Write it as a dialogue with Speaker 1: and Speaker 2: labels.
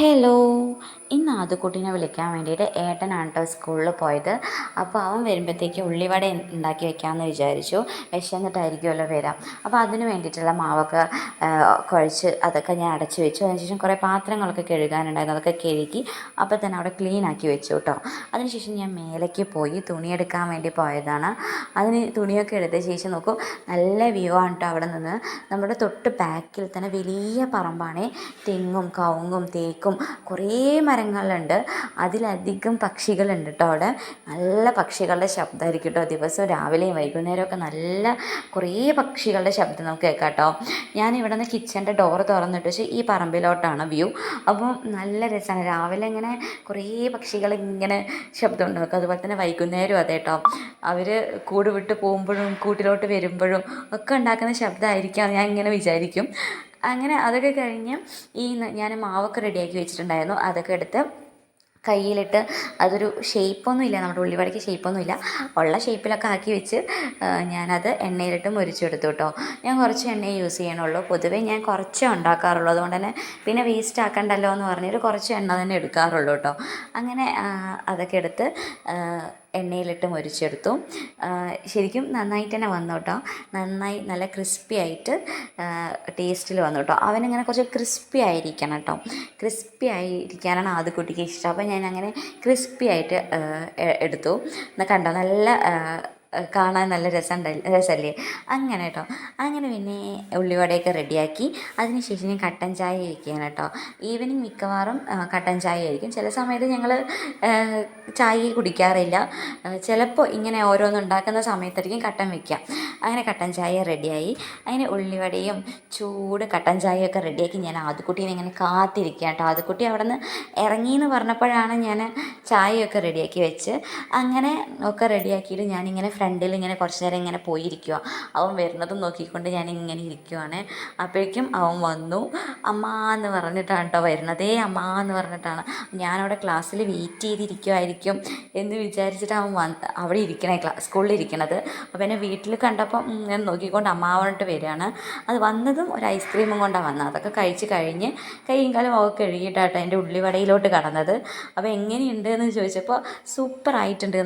Speaker 1: Hello ഇന്ന് ആദ്യക്കുട്ടീനെ വിളിക്കാൻ വേണ്ടിയിട്ട് ഏട്ടനാണ് കേട്ടോ സ്കൂളിൽ പോയത്. അപ്പോൾ അവൻ വരുമ്പോഴത്തേക്ക് ഉള്ളിവട ഉണ്ടാക്കി വെക്കാമെന്ന് വിചാരിച്ചു. വിശന്നിട്ടായിരിക്കുമല്ലോ വരാം. അപ്പോൾ അതിന് വേണ്ടിയിട്ടുള്ള മാവൊക്കെ കുഴച്ച് അതൊക്കെ ഞാൻ അടച്ചു വെച്ചു. അതിനുശേഷം കുറേ പാത്രങ്ങളൊക്കെ കഴുകാനുണ്ടായിരുന്നു. അതൊക്കെ കഴുകി അപ്പോൾ തന്നെ അവിടെ ക്ലീൻ ആക്കി വെച്ചു കേട്ടോ. അതിനുശേഷം ഞാൻ മേലേക്ക് പോയി തുണിയെടുക്കാൻ വേണ്ടി പോയതാണ്. അതിന് തുണിയൊക്കെ എടുത്ത ശേഷം നോക്കും നല്ല വ്യൂ ആണ് കേട്ടോ അവിടെ നിന്ന്. നമ്മുടെ തൊട്ട് ബാക്കിൽ തന്നെ വലിയ പറമ്പാണ്. തെങ്ങും കവുങ്ങും തേക്കും കുറേ മരങ്ങളുണ്ട്. അതിലധികം പക്ഷികളുണ്ട് കേട്ടോ അവിടെ. നല്ല പക്ഷികളുടെ ശബ്ദമായിരിക്കും കേട്ടോ ദിവസവും രാവിലെയും വൈകുന്നേരമൊക്കെ നല്ല കുറേ പക്ഷികളുടെ ശബ്ദം നമുക്ക് കേൾക്കാം കേട്ടോ. ഞാൻ നിന്ന് കിച്ചന്റെ ഡോർ തുറന്നിട്ട് പക്ഷേ ഈ പറമ്പിലോട്ടാണ് വ്യൂ അപ്പം നല്ല രസമാണ്. രാവിലെ ഇങ്ങനെ കുറേ പക്ഷികൾ ഇങ്ങനെ ശബ്ദം ഉണ്ടാക്കും. അതുപോലെ തന്നെ വൈകുന്നേരം അതെ കേട്ടോ. അവർ കൂട് വിട്ട് പോകുമ്പോഴും കൂട്ടിലോട്ട് വരുമ്പോഴും ഒക്കെ ഉണ്ടാക്കുന്ന ശബ്ദമായിരിക്കാം. ഞാൻ ഇങ്ങനെ വിചാരിക്കും. അങ്ങനെ അതൊക്കെ കഴിഞ്ഞ് ഈ ഞാൻ മാവൊക്കെ റെഡിയാക്കി വെച്ചിട്ടുണ്ടായിരുന്നു. അതൊക്കെ എടുത്ത് കയ്യിലിട്ട് അതൊരു ഷേപ്പൊന്നും ഇല്ല നമ്മുടെ ഉള്ളിവടയ്ക്ക് ഷേപ്പൊന്നും ഇല്ല ഉള്ള ഷേപ്പിലൊക്കെ ആക്കി വെച്ച് ഞാനത് എണ്ണയിലിട്ട് മുരിച്ചെടുത്തു കേട്ടോ ഞാൻ കുറച്ച് എണ്ണയെ യൂസ് ചെയ്യണുള്ളൂ. പൊതുവേ ഞാൻ കുറച്ചേ ഉണ്ടാക്കാറുള്ളൂ. അതുകൊണ്ട് തന്നെ പിന്നെ വേസ്റ്റ് ആക്കണ്ടല്ലോ എന്ന് പറഞ്ഞിട്ട് കുറച്ച് എണ്ണ തന്നെ എടുക്കാറുള്ളൂ കേട്ടോ അങ്ങനെ അതൊക്കെ എടുത്ത് എണ്ണയിലിട്ട് മുരിച്ചെടുത്തു. ശരിക്കും നന്നായിട്ട് തന്നെ വന്നു കേട്ടോ നന്നായി നല്ല ക്രിസ്പി ആയിട്ട് ടേസ്റ്റിൽ വന്നു കേട്ടോ അവനിങ്ങനെ കുറച്ച് ക്രിസ്പി ആയിരിക്കണം കേട്ടോ. ക്രിസ്പി ആയിരിക്കാനാണ് ആദ്യ കുട്ടിക്ക് ഇഷ്ടം. അപ്പോൾ ഞാൻ അങ്ങനെ ക്രിസ്പി ആയിട്ട് എടുത്തു. കണ്ടോ നല്ല കാണാൻ നല്ല രസമുണ്ടല്ലോ രസമല്ലേ അങ്ങനെ കേട്ടോ അങ്ങനെ പിന്നെ ഉള്ളിവടയൊക്കെ റെഡിയാക്കി. അതിനുശേഷം ഞാൻ കട്ടൻ ചായ കഴിക്കുകയാണ് കേട്ടോ ഈവനിങ് മിക്കവാറും കട്ടൻ ചായ ആയിരിക്കും. ചില സമയത്ത് ഞങ്ങൾ ചായ കുടിക്കാറില്ല. ചിലപ്പോൾ ഇങ്ങനെ ഓരോന്ന് ഉണ്ടാക്കുന്ന സമയത്തായിരിക്കും കട്ടൻ വയ്ക്കുക അങ്ങനെ കട്ടൻ ചായ റെഡിയായി. അങ്ങനെ ഉള്ളിവടയും ചൂട് കട്ടൻ ചായയൊക്കെ റെഡിയാക്കി ഞാൻ ആദ്യക്കുട്ടീനെ ഇങ്ങനെ കാത്തിരിക്കുക കേട്ടോ ആദ്യക്കുട്ടി അവിടെ നിന്ന് ഇറങ്ങി എന്ന് പറഞ്ഞപ്പോഴാണ് ഞാൻ ചായയൊക്കെ റെഡിയാക്കി വെച്ച് അങ്ങനെ ഒക്കെ റെഡിയാക്കിയിട്ട് ഞാനിങ്ങനെ ഫ്രണ്ടിൽ ഇങ്ങനെ കുറച്ച് നേരം ഇങ്ങനെ പോയിരിക്കുക അവൻ വരുന്നതും നോക്കിക്കൊണ്ട് ഞാൻ ഇങ്ങനെ ഇരിക്കുവാണ്. അപ്പോഴേക്കും അവൻ വന്നു. അമ്മ എന്ന് പറഞ്ഞിട്ടാണ് കേട്ടോ വരുന്നതേ. അമ്മ എന്ന് പറഞ്ഞിട്ടാണ്. ഞാനവിടെ ക്ലാസ്സിൽ വെയിറ്റ് ചെയ്തിരിക്കുമായിരിക്കും എന്ന് വിചാരിച്ചിട്ട് അവൻ വന്ന് അവിടെ ഇരിക്കണേ ക്ലാ സ്കൂളിൽ ഇരിക്കണത്. അപ്പോൾ എന്നെ വീട്ടിൽ കണ്ടപ്പം ഞാൻ നോക്കിക്കൊണ്ട് അമ്മാവനിട്ട് വരികയാണ്. അത് വന്നതും ഒരു ഐസ്ക്രീമും കൊണ്ടാണ് വന്നത്. അതൊക്കെ കഴിച്ച് കഴിഞ്ഞ് കൈയും കാലം ഒക്കെ കഴുകിയിട്ടാട്ടോ എന്റെ ഉള്ളിവടയിലോട്ട് കടന്നത്. അപ്പോൾ എങ്ങനെയുണ്ട് എന്ന് ചോദിച്ചപ്പോൾ സൂപ്പർ ആയിട്ടുണ്ട്